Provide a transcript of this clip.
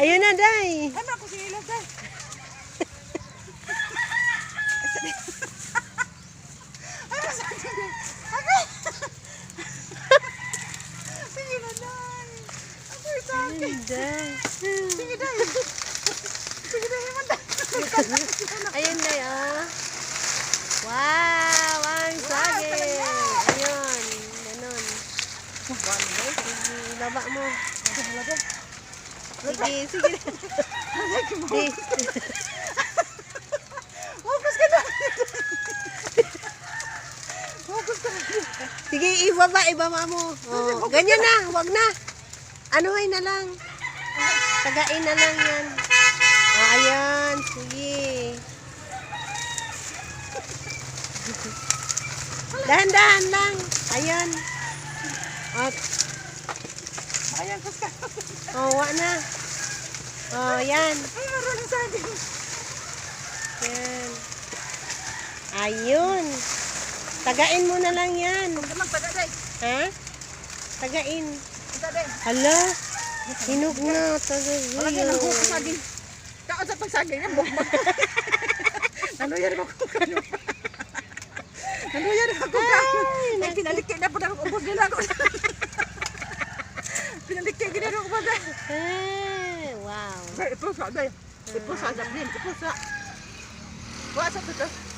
Ayun na, day. Ano ako sige lang day. Sa akin? Ano? Sige na day. Ako. Sige day. Sige day. Ayun, day, ah. Sige, baba mo. Sige, sige. Focus ka na. Focus ka na. Sige, ibaba, ibaba mo. Oh, ganyan na, wag na. Anuhay na lang. Tagain na lang yan. Oh, ayan, sige. Dahan-dahan lang. Ayan. At, Ayan, kus ka. oh, wa na. Oh, yan. Ay, meron ng saging. Yan. Ayun. Tagain mo na lang yan. Magtaga day. Ha? Tagain. Magtaga day. Hala. Hinog na. Malagyan ng huko Tagay. saging. Kaon sa pagsaging yan, bukbak. Naluyan ko kung kano. Naluyan ko kung kano. Ay, pinalikin na po na ubos nila day? Ah, wow. Day, ito sa day. Ito sa jablin. Ito sa. Kuha sa ito.